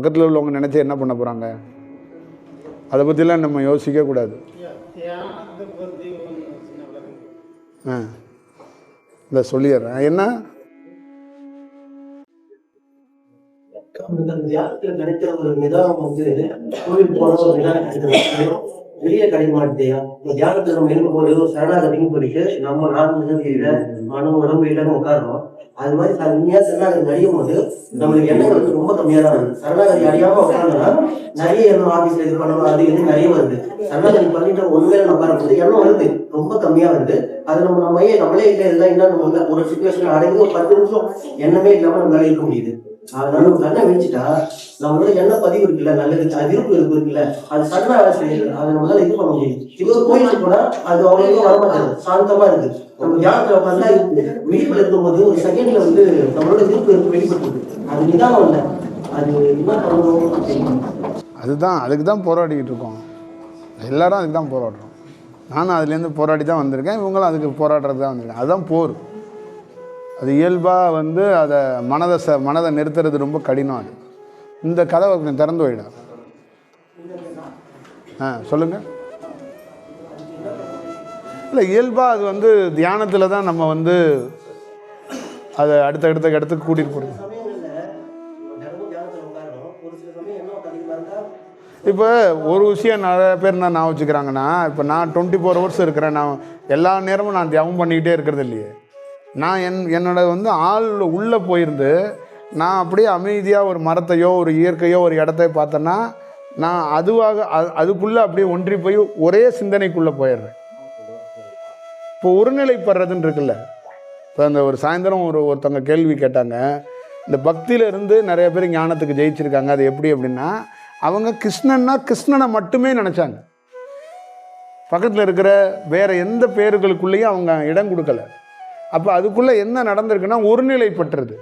பக்கத்தில் உள்ளவங்க நினச்சி என்ன பண்ண போகிறாங்க அதை பற்றிலாம் நம்ம யோசிக்க கூடாது. ஆ. இந்த சொல்லிடுறேன். என்ன அவனுக்கு அந்த தியானத்துல கிடைக்கிற ஒரு நிதானம் வந்து கோவில் போன ஒரு நிதானம். கிடைக்கிறோம் வெளியே கிடைக்க மாட்டேயா தியானத்துல நம்ம இருக்கும் போது ஒரு சரணாகதின்னு போயிட்டு நம்ம நாடு நிகழ்ச்சியில மனம் உடம்பு இல்லைன்னு உட்காடுறோம் அது மாதிரி தனியா சரணாகதி அடையும் போது நம்மளுக்கு எண்ணங்களுக்கு ரொம்ப கம்மியா தான் வருது. சரணாகதி அடையாம உட்காந்தோம்னா நிறைய எண்ணம் ஆபீஸ்ல இது பண்ணணும் அது இது நிறைய வருது. சரணாகதி பண்ணிட்டு ஒண்ணுமே நம்ம உட்காரும் எண்ணம் வருது. ரொம்ப கம்மியா வருது. அது நம்ம நம்ம ஏன் நம்மளே இல்லை இதெல்லாம் என்ன நம்ம ஒரு சுச்சுவேஷன் அடங்கி ஒரு பத்து நிமிஷம் எண்ணமே இல்லாம நம்மளால இருக்க முடியுது. அதனால நம்ம கண்ணை வச்சுட்டா நம்மளோட என்ன பதிவு இருக்குல்ல நல்லது அது இருப்பு இருக்குல்ல அது சடனா வேலை செய்யுது. அதை நம்மளால இது பண்ண முடியும். இது ஒரு கோயிலுக்கு போனா அது அவ்வளவு வரமாட்டாது சாந்தமா இருக்கு. நம்ம தியானத்துல உட்காந்தா விழிப்புல இருக்கும்போது ஒரு செகண்ட்ல வந்து நம்மளோட விருப்பு இருப்பு வெளிப்பட்டு அது நிதானம் இல்லை. அது என்ன பண்ணணும் அப்படின்னு. அதுதான் அதுக்கு தான் போராடிக்கிட்டு இருக்கோம். எல்லாரும் அதுக்கு தான் போராடுறோம். நானும் அதுலேருந்து போராடி தான் வந்திருக்கேன். இவங்களும் அதுக்கு போராடுறது தான் வந்திருக்கேன். அதுதான் போர். அது இயல்பாக வந்து அதை மனதை ச மனதை நிறுத்துறது ரொம்ப கடினம் அது. இந்த கதவை கொஞ்சம் திறந்து வைடா ஆ சொல்லுங்கள் இல்லை இயல்பாக அது வந்து தியானத்தில் தான் நம்ம வந்து அதை அடுத்த அடுத்த இடத்துக்கு கூட்டிகிட்டு போகிறோம் இப்போ ஒரு விஷயம் நிறைய பேர் என்ன நான் வச்சுக்கிறாங்கன்னா இப்போ நான் டுவெண்ட்டி ஃபோர் ஹவர்ஸ் இருக்கிறேன் நான் எல்லா நேரமும் நான் தியாகம் பண்ணிக்கிட்டே இருக்கிறது இல்லையே. நான் என் என்னோட வந்து ஆள் உள்ளே போயிருந்து நான் அப்படியே அமைதியாக ஒரு மரத்தையோ ஒரு இயற்கையோ ஒரு இடத்தையோ பார்த்தேன்னா நான் அதுவாக அது- அதுக்குள்ளே அப்படியே ஒன்றி போய் ஒரே சிந்தனைக்குள்ளே போயிடுறேன். இப்போ ஒருநிலைப்படுறதுன்னு இருக்குல்ல? இப்போ அந்த ஒரு சாயந்தரம் ஒரு ஒருத்தவங்க கேள்வி கேட்டாங்க. இந்த பக்தியில இருந்து நிறைய பேர் ஞானத்துக்கு ஜெயிச்சிருக்காங்க. அது எப்படி அப்படின்னா அவங்க கிருஷ்ணன்னா கிருஷ்ணனை மட்டுமே நினச்சாங்க. பக்கத்தில் இருக்கிற வேற எந்த பேர்களுக்குள்ளேயும் அவங்க இடம் கொடுக்கல. அப்போ அதுக்குள்ளே என்ன நடந்திருக்குன்னா ஒருநிலைப்பட்டுறது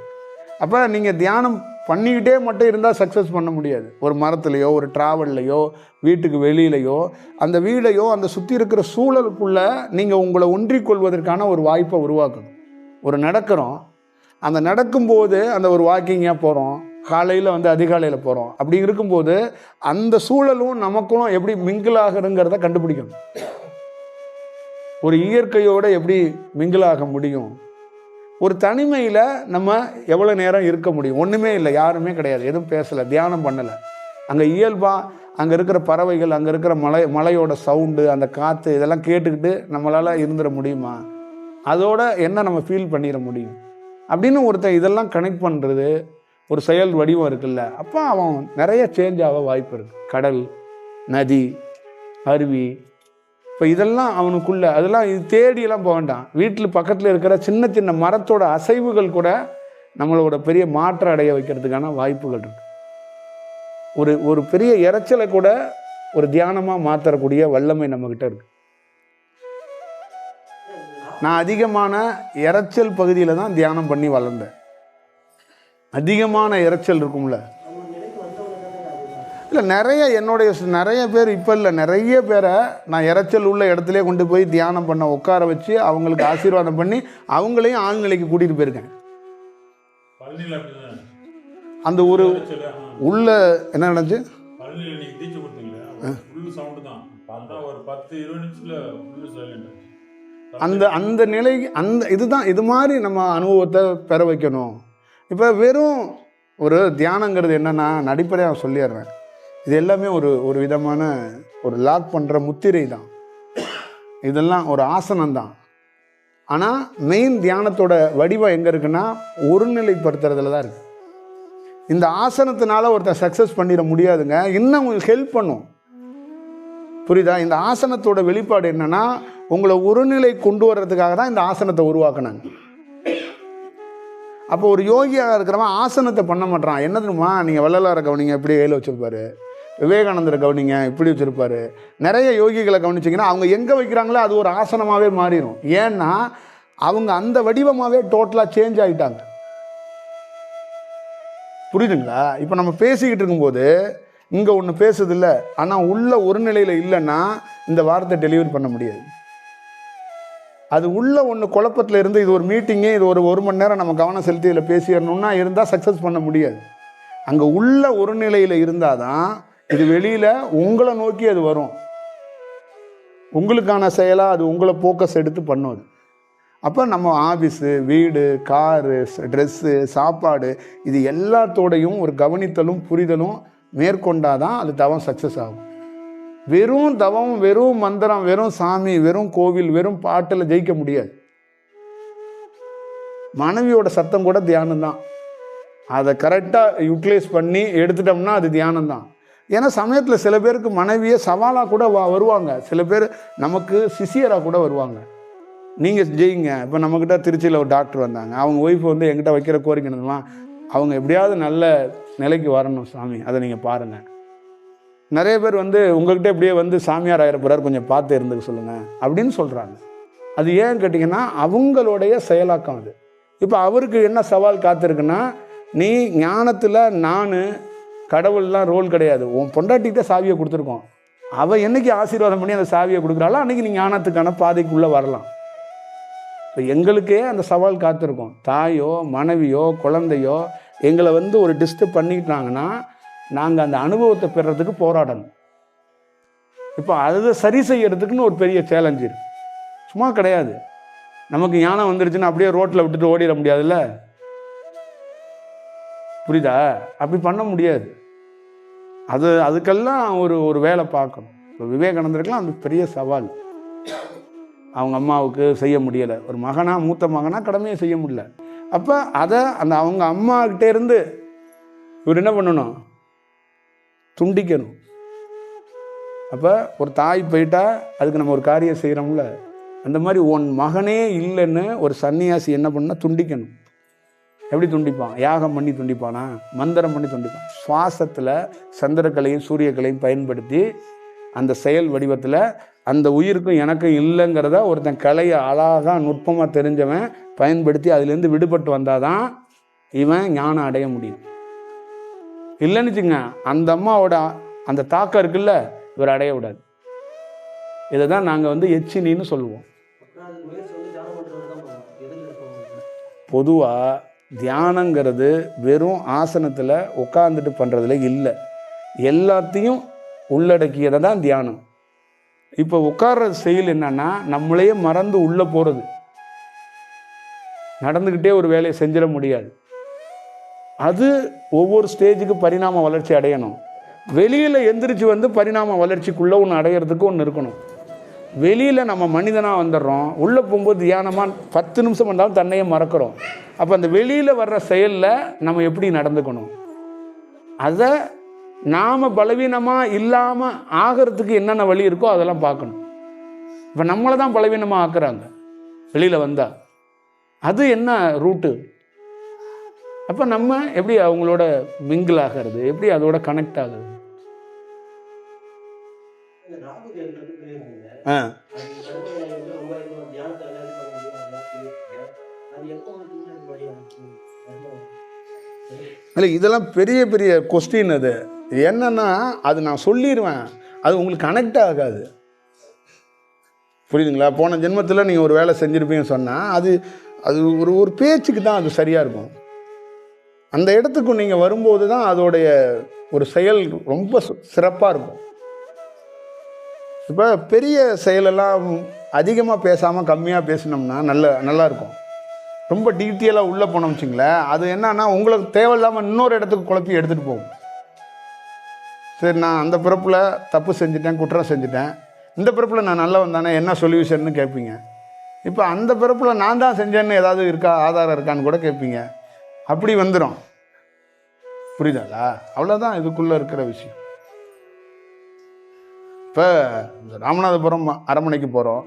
அப்போ நீங்கள் தியானம் பண்ணிக்கிட்டே மட்டும் இருந்தால் சக்ஸஸ் பண்ண முடியாது. ஒரு மரத்துலேயோ ஒரு ட்ராவல்லையோ வீட்டுக்கு வெளியிலையோ அந்த வீடையோ அந்த சுற்றி இருக்கிற சூழலுக்குள்ளே நீங்கள் உங்களை ஒன்றிக்கொள்வதற்கான ஒரு வாய்ப்பை உருவாக்கணும். ஒரு நடக்கிறோம். அந்த நடக்கும்போது அந்த ஒரு வாக்கிங்காக போகிறோம் காலையில் வந்து அதிகாலையில் போகிறோம் அப்படி இருக்கும்போது அந்த சூழலும் நமக்கும் எப்படி மிங்கிள் ஆகுறங்கிறத கண்டுபிடிக்கணும். ஒரு இயற்கையோடு எப்படி மிங்கிளாக முடியும்? ஒரு தனிமையில் நம்ம எவ்வளோ நேரம் இருக்க முடியும்? ஒன்றுமே இல்லை யாருமே கிடையாது எதுவும் பேசலை தியானம் பண்ணலை. அங்கே இயல்பாக அங்கே இருக்கிற பறவைகள் அங்கே இருக்கிற மலை மலையோட சவுண்டு அந்த காற்று இதெல்லாம் கேட்டுக்கிட்டு நம்மளால் இருந்துட முடியுமா? அதோட என்ன நம்ம ஃபீல் பண்ணிட முடியும்? அப்படின்னு ஒருத்தன் இதெல்லாம் கனெக்ட் பண்ணுறது ஒரு செயல் வடிவம் இருக்குல்ல அப்போ அவன் நிறைய சேஞ்ச் ஆக வாய்ப்பு இருக்குது கடல் நதி அருவி இப்போ இதெல்லாம் அவனுக்குள்ள அதெல்லாம் இது தேடியெல்லாம் போக வேண்டாம். வீட்டில் பக்கத்தில் இருக்கிற சின்ன சின்ன மரத்தோட அசைவுகள் கூட நம்மளோட பெரிய மாற்றம் அடைய வைக்கிறதுக்கான வாய்ப்புகள் இருக்கு. ஒரு ஒரு பெரிய இரைச்சலை கூட ஒரு தியானமாக மாற்றக்கூடிய வல்லமை நம்மக்கிட்ட இருக்கு. நான் அதிகமான இறைச்சல் பகுதியில் தான் தியானம் பண்ணி வளர்ந்தேன். அதிகமான இறைச்சல் இருக்கும்ல. இல்லை நிறைய என்னுடைய நிறைய பேர் இப்போ இல்லை நிறைய பேரை நான் இரைச்சல் உள்ள இடத்துலேயே கொண்டு போய் தியானம் பண்ண உட்கார வச்சு அவங்களுக்கு ஆசீர்வாதம் பண்ணி அவங்களையும் ஆழ்நிலைக்கு கூட்டிகிட்டு போயிருக்கேன். அந்த ஒரு உள்ள என்ன நடந்துச்சு? அந்த அந்த நிலை அந்த இதுதான் இது மாதிரி நம்ம அனுபவத்தை பெற வைக்கணும். இப்போ வெறும் ஒரு தியானங்கிறது என்னன்னா நடிப்படையாக அடிப்படையாக சொல்லிடுறேன். இது எல்லாமே ஒரு ஒரு விதமான ஒரு லாக் பண்ணுற முத்திரை தான். இதெல்லாம் ஒரு ஆசனம் தான் ஆனால் மெயின் தியானத்தோட வடிவம் எங்கே இருக்குன்னா ஒருநிலைப்படுத்துறதுல தான் இருக்குது இந்த ஆசனத்தினால ஒருத்தர் சக்ஸஸ் பண்ணிட முடியாதுங்க. இன்னும் உங்களுக்கு ஹெல்ப் பண்ணும். புரியுதா? இந்த ஆசனத்தோட வெளிப்பாடு என்னன்னா உங்களை ஒருநிலை கொண்டு வர்றதுக்காக தான் இந்த ஆசனத்தை உருவாக்குனாங்க. அப்போ ஒரு யோகியாக இருக்கிறவன் ஆசனத்தை பண்ண மாட்டான் என்ன தெரியுமா? நீங்கள் வள்ளலாரை கவனிங்க எப்படி கையில் வச்சுருப்பாரு. விவேகானந்தரை கவனிங்க இப்படி வச்சுருப்பாரு. நிறைய யோகிகளை கவனிச்சிங்கன்னா அவங்க எங்கே வைக்கிறாங்களோ அது ஒரு ஆசனமாகவே மாறிடும் ஏன்னா அவங்க அந்த வடிவமாகவே டோட்டலாக சேஞ்ச் ஆகிட்டாங்க புரியுதுங்களா? இப்போ நம்ம பேசிக்கிட்டு இருக்கும்போது இங்கே ஒன்று பேசுதில்ல. ஆனால் உள்ள ஒரு நிலையில் இல்லைன்னா இந்த வார்த்தை டெலிவரி பண்ண முடியாது. அது உள்ள ஒன்று குழப்பத்தில் இருந்து இது ஒரு மீட்டிங்கு இது ஒரு ஒரு மணி நேரம் நம்ம கவனம் செலுத்தி இதில் பேசிடணும்னா இருந்தால் சக்ஸஸ் பண்ண முடியாது. அங்கே உள்ள ஒரு நிலையில் இருந்தால் தான் இது வெளியில் உங்களை நோக்கி அது வரும். உங்களுக்கான செயலாக அது உங்களை ஃபோக்கஸ் எடுத்து பண்ணும் அது. அப்போ நம்ம ஆஃபீஸு வீடு காரு ட்ரெஸ்ஸு சாப்பாடு இது எல்லாத்தோடையும் ஒரு கவனித்தலும் புரிதலும் மேற்கொண்டாதான் அது தவம் சக்ஸஸ் ஆகும். வெறும் தவம் வெறும் மந்திரம் வெறும் சாமி வெறும் கோவில் வெறும் பாட்டில் ஜெயிக்க முடியாது. மனைவியோட சத்தம் கூட தியானம் தான் அதை கரெக்டாக யூட்டிலைஸ் பண்ணி எடுத்துட்டோம்னா அது தியானம் தான் ஏன்னா சமயத்தில் சில பேருக்கு மனைவியே சவாலாக கூட வா வருவாங்க. சில பேர் நமக்கு சிசியராக கூட வருவாங்க. நீங்கள் ஜெயிங்க. இப்போ நம்மக்கிட்ட திருச்சியில் ஒரு டாக்டர் வந்தாங்க. அவங்க ஒய்ஃப் வந்து எங்கிட்ட வைக்கிற கோரிக்கை அவங்க எப்படியாவது நல்ல நிலைக்கு வரணும் சாமி. அதை நீங்கள் பாருங்கள் நிறைய பேர் வந்து உங்கள்கிட்ட இப்படியே வந்து சாமியார் ஆயிர போகிறார் கொஞ்சம் பார்த்து இருந்துக்க சொல்லுங்கள் அப்படின்னு சொல்கிறாங்க அது ஏன் கேட்டிங்கன்னா அவங்களுடைய செயலாக்கம் அது. இப்போ அவருக்கு என்ன சவால் காத்திருக்குன்னா நீ ஞானத்தில் நான் கடவுள்லாம் ரோல் கிடையாது. உன் பொண்டாட்டிகிட்ட சாவியை கொடுத்துருக்கோம். அவள் என்னைக்கு ஆசீர்வாதம் பண்ணி அந்த சாவியை கொடுக்குறாளோ அன்றைக்கி நீ ஞானத்துக்கான பாதைக்குள்ளே வரலாம். இப்போ எங்களுக்கே அந்த சவால் காத்திருக்கும். தாயோ மனைவியோ குழந்தையோ எங்களை வந்து ஒரு டிஸ்டர்ப் பண்ணிக்கிட்டாங்கன்னா நாங்கள் அந்த அனுபவத்தை பெறுறதுக்கு போராடணும். இப்போ அதை சரி செய்யறதுக்குன்னு ஒரு பெரிய சேலஞ்சு இருக்குது சும்மா கிடையாது. நமக்கு ஞானம் வந்துருச்சுன்னா அப்படியே ரோட்டில் விட்டுட்டு ஓடிட முடியாதுல்ல? புரியுதா? அப்படி பண்ண முடியாது. அது அதுக்கெல்லாம் ஒரு ஒரு வேலை பார்க்கணும். இப்போ விவேகானந்தருக்கெல்லாம் அது பெரிய சவால். அவங்க அம்மாவுக்கு செய்ய முடியலை. ஒரு மகனாக மூத்த மகனாக கடமையை செய்ய முடியல. அப்போ அதை அந்த அவங்க அம்மாக்கிட்டே இருந்து இவர் என்ன பண்ணணும்? துண்டிக்கணும். அப்போ ஒரு தாய் போயிட்டா அதுக்கு நம்ம ஒரு காரியம் செய்கிறோம்ல அந்த மாதிரி உன் மகனே இல்லைன்னு ஒரு சன்னியாசி என்ன பண்ணால் துண்டிக்கணும். எப்படி துண்டிப்பான்? யாகம் பண்ணி துண்டிப்பானா? மந்திரம் பண்ணி துண்டிப்பான். சுவாசத்தில் சந்திரக்கலையும் சூரியக்கலையும் பயன்படுத்தி அந்த செயல் வடிவத்தில் அந்த உயிருக்கும் எனக்கும் இல்லைங்கிறத ஒருத்தன் கலையை அழகாக நுட்பமாக தெரிஞ்சவன் பயன்படுத்தி அதுலேருந்து விடுபட்டு வந்தாதான் இவன் ஞானம் அடைய முடியும். இல்லைன்னு வச்சுங்க அந்த அம்மாவோட அந்த தாக்கம் இருக்குல்ல இவர் அடைய விடாது இதை தான் நாங்கள் வந்து எச்சினின்னு சொல்லுவோம். தான் பொதுவாக தியானங்கிறது வெறும் ஆசனத்தில் உட்காந்துட்டு பண்ணுறதுல இல்லை. எல்லாத்தையும் உள்ளடக்கியதை தான் தியானம். இப்போ உட்கார்ற செயல் என்னன்னா நம்மளையே மறந்து உள்ளே போகிறது நடந்துக்கிட்டே ஒரு வேலையை செஞ்சிட முடியாது. அது ஒவ்வொரு ஸ்டேஜுக்கு பரிணாம வளர்ச்சி அடையணும். வெளியில் எந்திரிச்சு வந்து பரிணாம வளர்ச்சிக்குள்ளே ஒன்று அடையிறதுக்கு ஒன்று இருக்கணும். வெளியில் நம்ம மனிதனாக வந்துடுறோம் உள்ளே போகும்போது தியானமாக பத்து நிமிஷம் வந்தாலும் தன்னையே மறக்கிறோம். அப்போ அந்த வெளியில் வர்ற செயலில் நம்ம எப்படி நடந்துக்கணும்? அதை நாம் பலவீனமாக இல்லாமல் ஆகிறதுக்கு என்னென்ன வழி இருக்கோ அதெல்லாம் பார்க்கணும். இப்போ நம்மளை தான் பலவீனமாக ஆக்குறாங்க வெளியில் வந்தால் அது என்ன ரூட்டு? அப்போ நம்ம எப்படி அவங்களோட மிங்கிள் ஆகிறது? எப்படி அதோட கனெக்ட் ஆகுது ஆ. இல்லை இதெல்லாம் பெரிய பெரிய கொஸ்டின் அது. என்னன்னா அது நான் சொல்லிடுவேன் அது உங்களுக்கு கனெக்ட் ஆகாது. புரியுதுங்களா? போன ஜென்மத்தில் நீங்கள் ஒரு வேலை செஞ்சுருப்பீங்கன்னு சொன்னால் அது அது ஒரு ஒரு பேச்சுக்கு தான் அது சரியாக இருக்கும். அந்த இடத்துக்கு நீங்கள் வரும்போது தான் அதோடைய ஒரு செயல் ரொம்ப சிறப்பாக இருக்கும். இப்போ பெரிய செயலெல்லாம் அதிகமாக பேசாமல் கம்மியாக பேசினோம்னா நல்ல நல்லா இருக்கும் ரொம்ப டீட்டெயிலாக உள்ளே போனோம் வச்சுங்களேன் அது என்னன்னா உங்களுக்கு தேவையில்லாமல் இன்னொரு இடத்துக்கு குழப்பி எடுத்துகிட்டு போகும். சரி நான் அந்த பிறப்பில் தப்பு செஞ்சுட்டேன் குற்றம் செஞ்சுட்டேன். இந்த பிறப்பில் நான் நல்லா வந்தானே என்ன சொல்யூஷன்னு கேட்பீங்க. இப்போ அந்த பிறப்பில் நான் தான் செஞ்சேன்னு ஏதாவது இருக்கா ஆதாரம் இருக்கான்னு கூட கேட்பீங்க. அப்படி வந்துடும் புரியுதாங்களா அவ்வளோதான் இதுக்குள்ளே இருக்கிற விஷயம். இப்போ ராமநாதபுரம் அரண்மனைக்கு போகிறோம்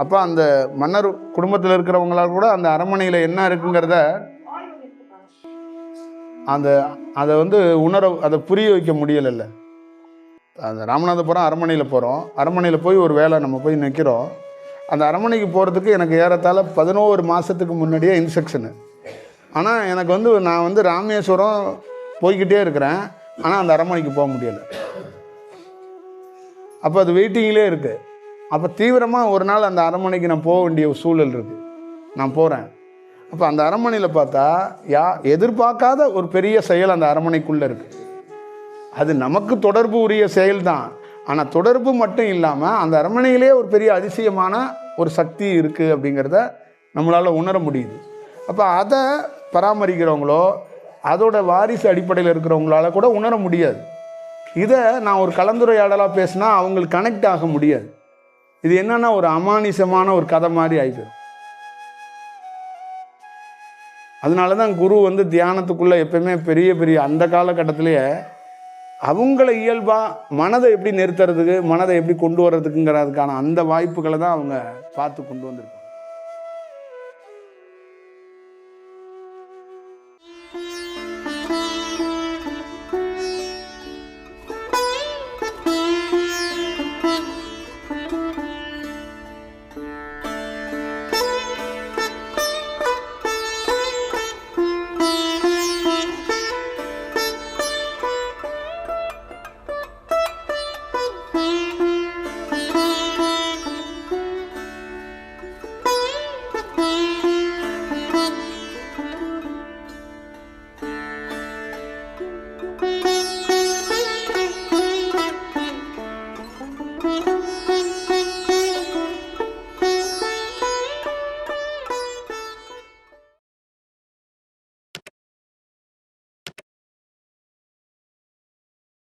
அப்போ அந்த மன்னர் குடும்பத்தில் இருக்கிறவங்களால் கூட அந்த அரண்மனையில் என்ன இருக்குங்கிறத அந்த அதை வந்து உணர அதை புரிய வைக்க முடியலைல்ல. அந்த ராமநாதபுரம் அரண்மனையில் போகிறோம் அரண்மனையில் போய் ஒரு வேலை நம்ம போய் நிற்கிறோம் அந்த அரண்மனைக்கு போகிறதுக்கு எனக்கு ஏறத்தாழ பதினோரு மாதத்துக்கு முன்னாடியே இன்ஸ்ட்ரக்ஷனு ஆனால் எனக்கு வந்து நான் வந்து ராமேஸ்வரம் போய்கிட்டே இருக்கிறேன். ஆனால் அந்த அரண்மனைக்கு போக முடியலை. அப்போ அது வெயிட்டிங்லேயே இருக்குது அப்போ தீவிரமாக ஒரு நாள் அந்த அரண்மனைக்கு நான் போக வேண்டிய ஒரு சூழல் இருக்குது நான் போகிறேன் அப்போ அந்த அரண்மனையில் பார்த்தா யா எதிர்பார்க்காத ஒரு பெரிய செயல் அந்த அரண்மனைக்குள்ளே இருக்குது அது நமக்கு தொடர்பு உரிய செயல் தான் ஆனால் தொடர்பு மட்டும் இல்லாமல் அந்த அரண்மனையிலே ஒரு பெரிய அதிசயமான ஒரு சக்தி இருக்குது அப்படிங்கிறத நம்மளால் உணர முடியுது. அப்போ அதை பராமரிக்கிறவங்களோ அதோட வாரிசு அடிப்படையில் இருக்கிறவங்களால கூட உணர முடியாது. இதை நான் ஒரு கலந்துரையாடலாக பேசினா அவங்களுக்கு கனெக்ட் ஆக முடியாது. இது என்னன்னா ஒரு அமானுஷமான ஒரு கதை மாதிரி ஆகிடும் அதனால தான் குரு வந்து தியானத்துக்குள்ளே எப்பயுமே பெரிய பெரிய அந்த காலகட்டத்திலேயே அவங்கள இயல்பாக மனதை எப்படி நிறுத்துறதுக்கு மனதை எப்படி கொண்டு வர்றதுக்குங்கிறதுக்கான அந்த வாய்ப்புகளை தான் அவங்க பார்த்து கொண்டு வந்திருக்காங்க.